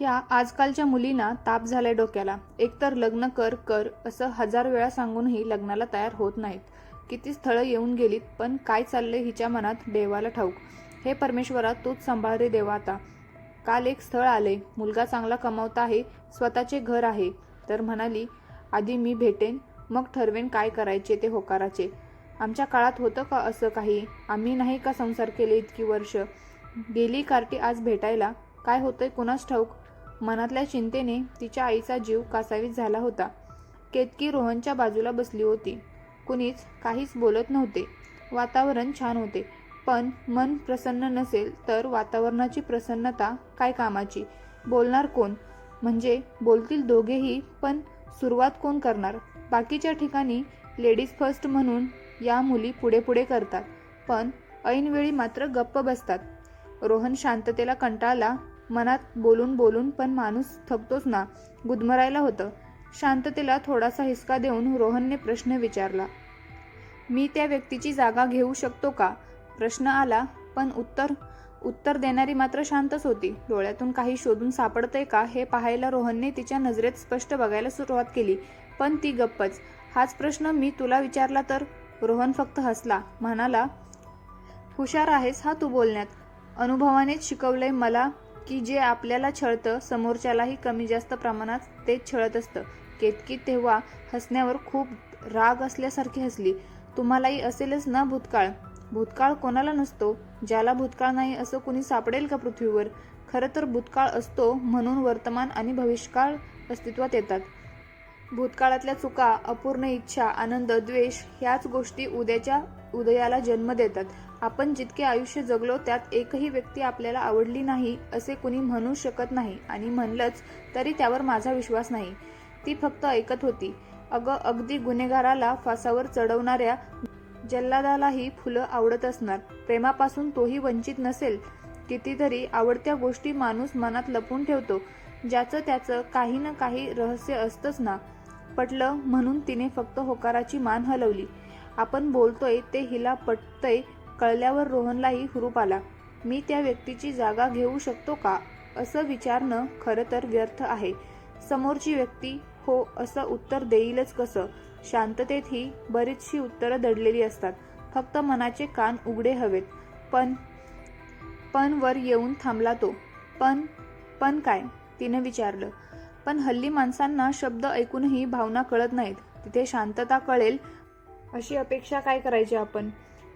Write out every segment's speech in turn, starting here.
ह्या आजकालच्या मुलींना ताप झालाय डोक्याला. एकतर लग्न कर कर असं हजार वेळा सांगूनही लग्नाला तयार होत नाहीत. किती स्थळं येऊन गेलीत पण काय चाललंय हिच्या मनात देवाला ठाऊक. हे परमेश्वरा तूच सांभाळ रे देवा आता. काल एक स्थळ आले मुलगा चांगला कमावता आहे स्वतःचे घर आहे. तर म्हणाली आधी मी भेटेन मग ठरवेन काय करायचे ते होकाराचे. आमच्या काळात होतं का असं काही? आम्ही नाही का संसार केले इतकी वर्ष? गेली कार्टी आज भेटायला काय होतंय कुणास ठाऊक? मनातल्या चिंतेने तिच्या आईचा जीव कासावीस झाला होता. केतकी रोहनच्या बाजूला बसली होती. कुणीच काहीच बोलत नव्हते. वातावरण छान होते. पण मन प्रसन्न नसेल तर वातावरणाची प्रसन्नता काय कामाची? बोलणार कोण? म्हणजे बोलतील दोघेही पण सुरुवात कोण करणार? बाकीच्या ठिकाणी लेडीज फर्स्ट म्हणून या मुली पुढे पुढे करतात. पण ऐनवेळी मात्र गप्प बसतात. रोहन शांततेला कंटाळला मनात बोलून बोलून पण माणूस थकतोच ना. गुदमरायला होतं. शांततेला थोडासा हिसका देऊन रोहनने प्रश्न विचारला. मी त्या व्यक्तीची जागा घेऊ शकतो का? प्रश्न आला पण उत्तर उत्तर देणारी मात्र शांतच होती. डोळ्यातून काही शोधून सापडतंय का हे पाहायला रोहनने तिच्या नजरेत स्पष्ट बघायला सुरुवात केली. पण ती गप्पच. हाच प्रश्न मी तुला विचारला तर? रोहन फक्त हसला. म्हणाला हुशार आहेस हा तू बोलण्यात. अनुभवानेच शिकवलंय मला की जे आपल्याला छळतं समोरच्यालाही कमी जास्त प्रमाणात ते छळत असतं. केतकी तेव्हा हसण्यावर खूप राग असल्यासारखी हसली. तुम्हालाही असेलच ना भूतकाळ? भूतकाळ कोणाला नसतो? ज्याला भूतकाळ नाही असं कुणी सापडेल का पृथ्वीवर? खरं तर भूतकाळ असतो म्हणून वर्तमान आणि भविष्यकाळ अस्तित्वात येतात. भूतकाळातल्या चुका अपूर्ण इच्छा आनंद द्वेष ह्याच गोष्टी उद्याच्या उदयाला जन्म देतात. आपण जितके आयुष्य जगलो त्यात एकही व्यक्ती आपल्याला आवडली नाही असे कुणी म्हणू शकत नाही. आणि म्हणलंच तरी त्यावर माझा विश्वास नाही. ती फक्त ऐकत होती. अगं अगदी गुन्हेगाराला फासावर चढवणाऱ्या जल्लादालाही फुलं आवडत असणार. प्रेमापासून तोही वंचित नसेल. कितीतरी आवडत्या गोष्टी माणूस मनात लपून ठेवतो. ज्याचं त्याचं काही ना काही रहस्य असतंच ना. पटलं म्हणून तिने फक्त होकाराची मान हलवली. आपण बोलतोय ते हिला पटतंय कळल्यावर रोहनलाही हुरूप आला. मी त्या व्यक्तीची जागा घेऊ शकतो का? असं विचारणं खरं तर व्यर्थ आहे. समोरची व्यक्ती हो असं उत्तर देईलच कसं? शांततेत ही बरीचशी उत्तरं दडलेली असतात. फक्त मनाचे कान उघडे हवेत. पण पण वर येऊन थांबला तो. पण पण काय? तिने विचारलं. पण हल्ली माणसांना शब्द ऐकूनही भावना कळत नाहीत. तिथे शांतता कळेल अशी अपेक्षा काय करायची आपण?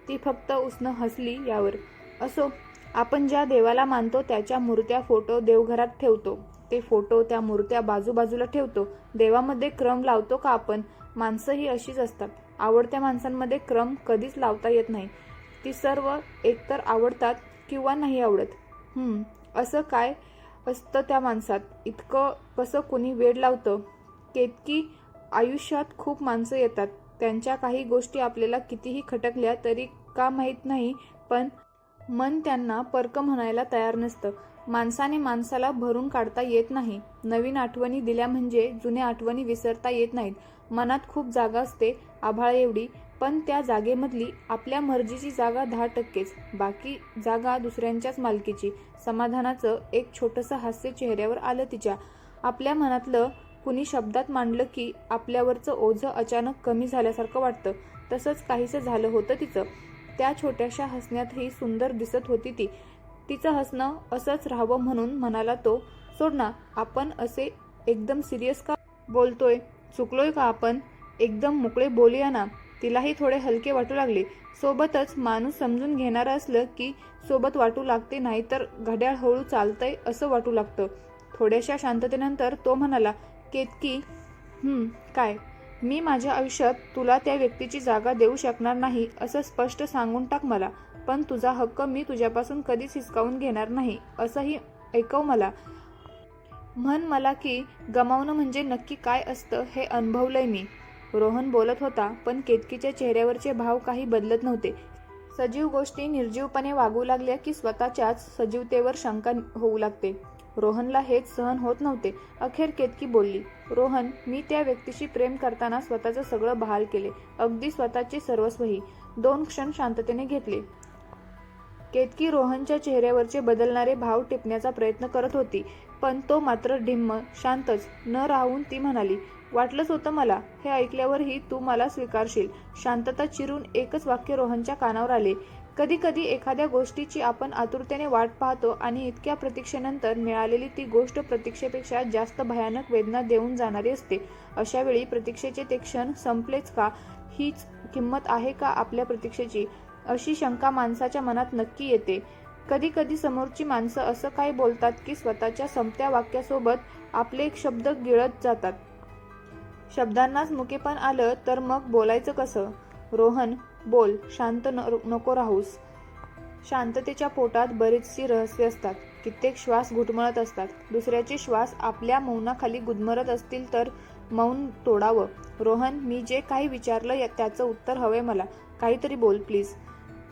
ती फक्त उसनं हसली यावर. असो आपण ज्या देवाला मानतो त्याच्या मूर्त्या फोटो देवघरात ठेवतो. ते फोटो त्या मूर्त्या बाजूबाजूला ठेवतो. देवामध्ये क्रम लावतो का आपण? माणसं ही अशीच असतात. आवडत्या माणसांमध्ये क्रम कधीच लावता येत नाही. ती सर्व एकतर आवडतात किंवा नाही आवडत. असं काय असतं त्या माणसात? इतकं कसं कुणी वेळ लावतं? केतकी आयुष्यात खूप माणसं येतात. त्यांच्या काही गोष्टी आपल्याला कितीही खटकल्या तरी का माहीत नाही पण मन त्यांना पर्क म्हणायला तयार नसतं. माणसाने माणसाला भरून काढता येत नाही. नवीन आठवणी दिल्या म्हणजे जुन्या आठवणी विसरता येत नाहीत. मनात खूप जागा असते आभाळ एवढी पण त्या जागेमधली आपल्या मर्जीची जागा दहा टक्केच. बाकी जागा दुसऱ्यांच्याच मालकीची. समाधानाचं एक छोटंसं हास्य चेहऱ्यावर आलं तिच्या. आपल्या मनातलं कुणी शब्दात मांडलं की आपल्यावरचं ओझं अचानक कमी झाल्यासारखं वाटतं. तसंच काहीसं झालं होतं तिचं. त्या छोट्याशा हसण्यातही सुंदर दिसत होती ती. तिचं हसणं असंच राहावं म्हणून म्हणाला तो सोड ना आपण असे एकदम सिरियस का बोलतोय? चुकलोय का आपण? एकदम मोकळे बोलूया ना. तिलाही थोडे हलके वाटू लागले. सोबतच माणूस समजून घेणारं असलं की सोबत वाटू लागते नाहीतर घड्याळ हळू चालतंय असं वाटू लागतं. थोड्याशा शांततेनंतर तो म्हणाला केतकी की काय? मी माझ्या आयुष्यात तुला त्या व्यक्तीची जागा देऊ शकणार नाही असं स्पष्ट सांगून टाक मला. पण तुझा हक्क मी तुझ्यापासून कधीच हिसकावून घेणार नाही असंही ऐकव मला. म्हण मला की गमावणं म्हणजे नक्की काय असतं हे अनुभवलंय मी. रोहन बोलत होता पण केतकीच्या चेहऱ्यावरचे भाव काही बदलत नव्हते. सजीव गोष्टी निर्जीवपणे वागू लागल्या की स्वतःच्याच सजीवतेवर शंका होऊ लागते. रोहनला हेच सहन होत नव्हते. अखेर केतकी बोलली रोहन मी त्या व्यक्तीशी प्रेम करताना स्वतःचं सगळं बहाल केले. अगदी स्वतःचे सर्वस्वही. दोन क्षण शांततेने घेतले. केतकी रोहनच्या चेहऱ्यावरचे बदलणारे भाव टिपण्याचा प्रयत्न करत होती पण तो मात्र ढिम्म शांतच न राहून ती म्हणाली वाटलंच होतं मला हे ऐकल्यावरही तू मला स्वीकारशील. शांतता चिरून एकच वाक्य रोहनच्या कानावर आले कधी कधी एखाद्या गोष्टीची आपण आतुरतेने वाट पाहतो आणि इतक्या प्रतीक्षेनंतर मिळालेली ती गोष्ट प्रतीक्षेपेक्षा जास्त भयानक वेदना देऊन जाणारी असते. अशा वेळी प्रतीक्षेचे ते क्षण संपलेच का? हीच किंमत आहे का आपल्या प्रतीक्षेची? अशी शंका माणसाच्या मनात नक्की येते. कधी कधी समोरची माणसं असं काही बोलतात की स्वतःच्या संपत्या वाक्यासोबत आपले एक शब्द गिळत जातात. शब्दांनाच मुकेपण आलं तर मग बोलायचं कसं? रोहन बोल शांत न- नको राहूस. शांततेच्या पोटात बरीचशी रहस्य असतात. कित्येक श्वास घुटमळत असतात. दुसऱ्याचे श्वास आपल्या मौनाखाली गुदमरत असतील तर मौन तोडावं. रोहन मी जे काही विचारलं त्याचं उत्तर हवंय मला. काहीतरी बोल प्लीज.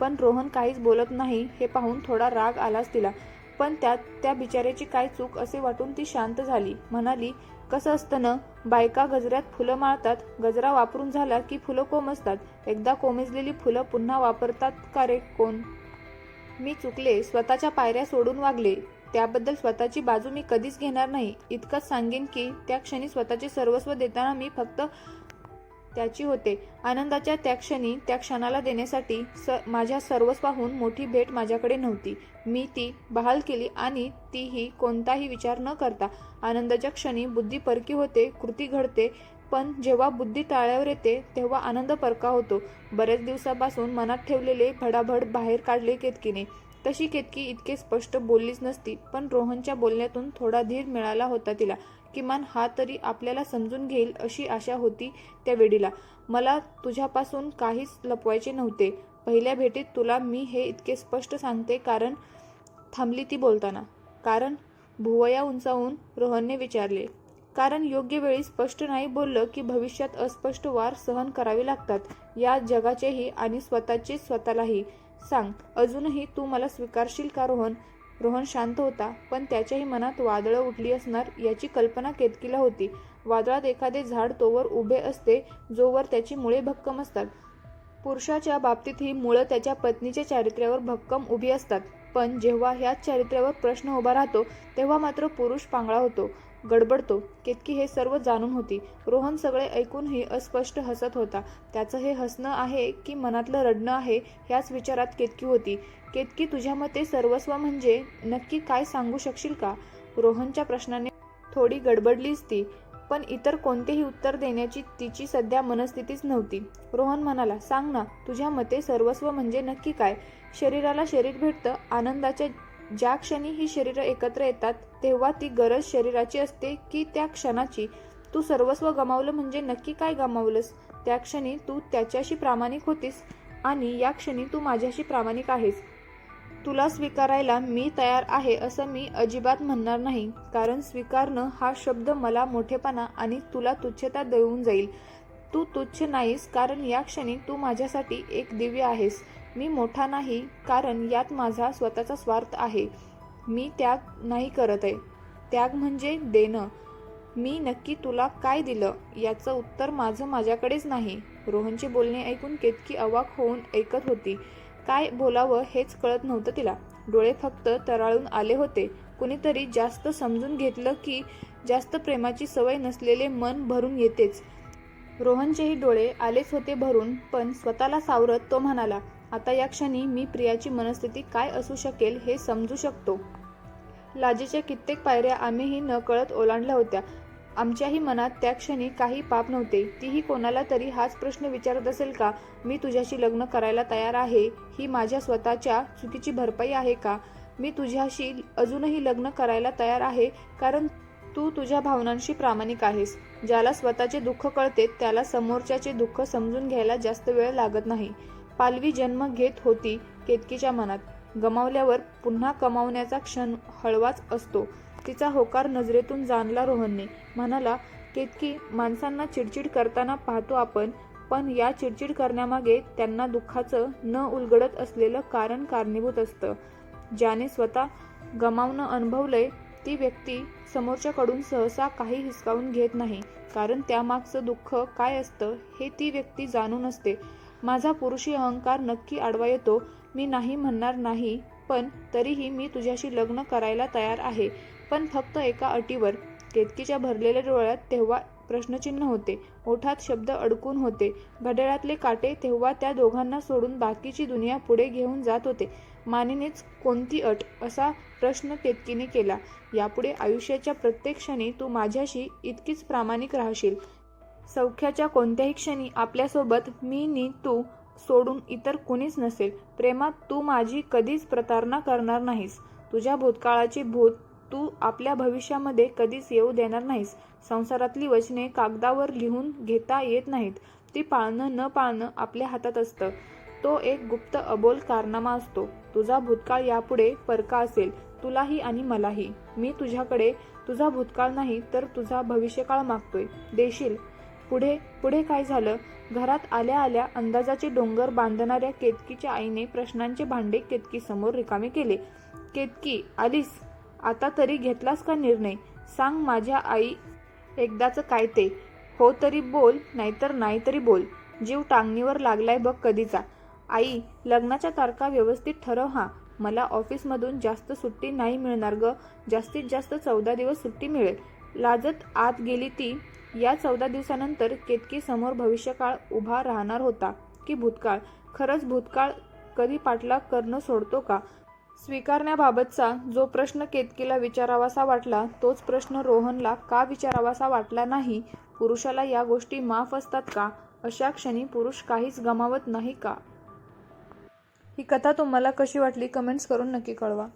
पण रोहन काहीच बोलत नाही हे पाहून थोडा राग आलाच तिला. पण त्यात त्या बिचाऱ्याची काय चूक असे वाटून ती शांत झाली. म्हणाली कसं असतं ना बायका गजऱ्यात फुलं माळतात गजरा वापरून झाला की फुलं कोमजतात एकदा कोमेजलेली फुलं पुन्हा वापरतात का रे कोण? मी चुकले स्वतःच्या पायऱ्या सोडून वागले. त्याबद्दल स्वतःची बाजू मी कधीच घेणार नाही. इतकंच सांगेन की त्या क्षणी स्वतःचे सर्वस्व देताना मी फक्त त्याची होते. आनंदाच्या त्या क्षणी त्या क्षणाला देण्यासाठी स माझ्या सर्वस्वाहून मोठी भेट माझ्याकडे नव्हती. मी ती बहाल केली आणि तीही कोणताही विचार न करता. आनंदाच्या क्षणी बुद्धी परकी होते कृती घडते पण जेव्हा बुद्धी टाळ्यावर येते तेव्हा आनंद परका होतो. बरेच दिवसापासून मनात ठेवलेले भडाभड बाहेर काढले केतकीने. तशी केतकी इतके स्पष्ट बोललीच नसती पण रोहनच्या बोलण्यातून थोडा धीर मिळाला होता तिला. किमान हा तरी आपल्याला समजून घेईल अशी आशा होती त्या वेडीला. मला तुझ्यापासून काहीच लपवायचे नव्हते. पहिल्या भेटीत तुला मी हे इतके स्पष्ट सांगते कारण थांबली ती बोलताना. कारण भुवया उंचावून रोहनने विचारले. कारण योग्य वेळी स्पष्ट नाही बोललं की भविष्यात अस्पष्ट वार सहन करावे लागतात. या जगाचेही आणि स्वतःचे स्वतःलाही. सांग अजूनही तू मला स्वीकारशील का रोहन? रोहन शांत होता पण त्याच्याही मनात वादळं उठली असणार याची कल्पना केतकीला होती. वादळात एखादे झाड तोवर उभे असते जोवर त्याची मुळे भक्कम असतात. पुरुषाच्या बाबतीत ही मुळं त्याच्या पत्नीच्या चारित्र्यावर भक्कम उभी असतात. पण जेव्हा ह्याच चारित्र्यावर प्रश्न उभा राहतो तेव्हा मात्र पुरुष पांगळा होतो. गडबडतो. केतकी हे सर्व जाणून होती. रोहन सगळे ऐकूनही अस्पष्ट हसत होता. त्याचं हे हसणं आहे की मनातलं रडणं आहे ह्याच विचारात केतकी होती. केतकी तुझ्या मते सर्वस्व म्हणजे नक्की काय सांगू शकशील का? रोहनच्या प्रश्नाने थोडी गडबडलीच ती पण इतर कोणतेही उत्तर देण्याची तिची सध्या मनस्थितीच नव्हती. रोहन म्हणाला सांग ना तुझ्या मते सर्वस्व म्हणजे नक्की काय? शरीराला शरीर भेटतं आनंदाच्या ज्या क्षणी ही शरीरं एकत्र येतात तेव्हा ती गरज शरीराची असते की त्या क्षणाची. तू सर्वस्व गमावलं म्हणजे नक्की काय गमावलंस? त्या क्षणी तू त्याच्याशी प्रामाणिक होतीस आणि या क्षणी तू माझ्याशी प्रामाणिक आहेस. तुला स्वीकारायला मी तयार आहे असं मी अजिबात म्हणणार नाही कारण स्वीकारणं हा शब्द मला मोठेपणा आणि तुला तुच्छता देऊन जाईल. तू तुच्छ नाहीस कारण या क्षणी तू माझ्यासाठी एक दिव्य आहेस. मी मोठा नाही कारण यात माझा स्वतःचा स्वार्थ आहे. मी त्याग नाही करत आहे. त्याग म्हणजे देणं. मी नक्की तुला काय दिलं याचं उत्तर माझं माझ्याकडेच नाही. रोहनचे बोलणे ऐकून केतकी अवाक होऊन ऐकत होती. काय बोलावं हेच कळत नव्हतं तिला. डोळे फक्त तराळून आले होते. कुणीतरी जास्त समजून घेतलं की जास्त प्रेमाची सवय नसलेले मन भरून येतेच. रोहनचेही डोळे आलेच होते भरून पण स्वतःला सावरत तो म्हणाला आता या क्षणी मी प्रियाची मनस्थिती काय असू शकेल हे समजू शकतो. लाजेच्या कित्येक पायऱ्या आम्हीही नकळत ओलांडल्या होत्या. आमच्याही मनात त्या क्षणी काही पाप नव्हते. तीही कोणाला तरी हाच प्रश्न विचारत असेल का? मी तुझ्याशी लग्न करायला तयार आहे? ही माझ्या स्वतःच्या चुकीची भरपाई आहे का? मी तुझ्याशी अजूनही लग्न करायला तयार आहे कारण तू तुझ्या भावनांशी प्रामाणिक आहेस. ज्याला स्वतःचे दुःख कळते त्याला समोरच्याचे दुःख समजून घ्यायला जास्त वेळ लागत नाही. पालवी जन्म घेत होती केतकीच्या मनात. गमावल्यावर पुन्हा कमावण्याचा क्षण हळवाच असतो. तिचा होकार नजरेतून जाणला रोहनने. म्हणाला केतकी माणसांना चिडचिड करताना पाहतो आपण पण या चिडचिड करण्यामागे त्यांना दुःखाचं न उलगडत असलेलं कारण कारणीभूत असतं. ज्याने स्वतः गमावणं अनुभवलंय ती व्यक्ती समोरच्याकडून सहसा काही हिसकावून घेत नाही. कारण त्यामागचं दुःख काय असतं हे ती व्यक्ती जाणून असते. माझा पुरुषी अहंकार नक्की आडवा येतो. मी नाही म्हणणार नाही पण तरीही मी तुझ्याशी लग्न करायला तयार आहे. पण फक्त एका अटीवर. केतकीच्या भरलेल्या डोळ्यात तेव्हा प्रश्नचिन्ह होते. ओठात शब्द अडकून होते. घड्याळातले काटे तेव्हा त्या दोघांना सोडून बाकीची दुनिया पुढे घेऊन जात होते. मानेनेच कोणती अट? असा प्रश्न केतकीने केला. यापुढे आयुष्याच्या प्रत्येक क्षणी तू माझ्याशी इतकीच प्रामाणिक राहशील. सौख्याच्या कोणत्याही क्षणी आपल्यासोबत मी नी तू सोडून इतर कुणीच नसेल. प्रेमात तू माझी कधीच प्रतारणा करणार नाहीस. तुझ्या भूतकाळाची भूत तू आपल्या भविष्यामध्ये कधीच येऊ देणार नाहीस. संसारातली वचने कागदावर लिहून घेता येत नाहीत. ती पाळणं न पाळणं आपल्या हातात असतं. तो एक गुप्त अबोल कारनामा असतो. तुझा भूतकाळ यापुढे परका असेल. तुलाही आणि मलाही. मी तुझ्याकडे तुझा भूतकाळ नाही तर तुझा भविष्यकाळ मागतोय. देशील. पुढे पुढे काय झालं? घरात आल्या आल्या अंदाजाचे डोंगर बांधणाऱ्या केतकीच्या आईने प्रश्नांचे भांडे केतकी समोर रिकामे केले. केतकी आलीस? आता तरी घेतलास का निर्णय? सांग माझ्या आई एकदाचं काय ते. हो तरी बोल नाहीतर नाही तरी बोल. जीव टांगणीवर लागलाय बघ कधीचा. आई लग्नाच्या तारखा व्यवस्थित ठरव हा. मला ऑफिसमधून जास्त सुट्टी नाही मिळणार ग. जास्तीत जास्त चौदा दिवस सुट्टी मिळेल. लाजत आत गेली ती या चौदा दिवसानंतर केतकी समोर भविष्यकाळ उभा राहणार होता की भूतकाळ? खरंच भूतकाळ कधी पाठलाग करणं सोडतो का? स्वीकारण्याबाबतचा जो प्रश्न केतकीला विचारावासा वाटला तोच प्रश्न रोहनला का विचारावासा वाटला नाही? पुरुषाला या गोष्टी माफ असतात का? अशा क्षणी पुरुष काहीच गमावत नाही का? ही कथा तुम्हाला कशी वाटली कमेंट्स करून नक्की कळवा.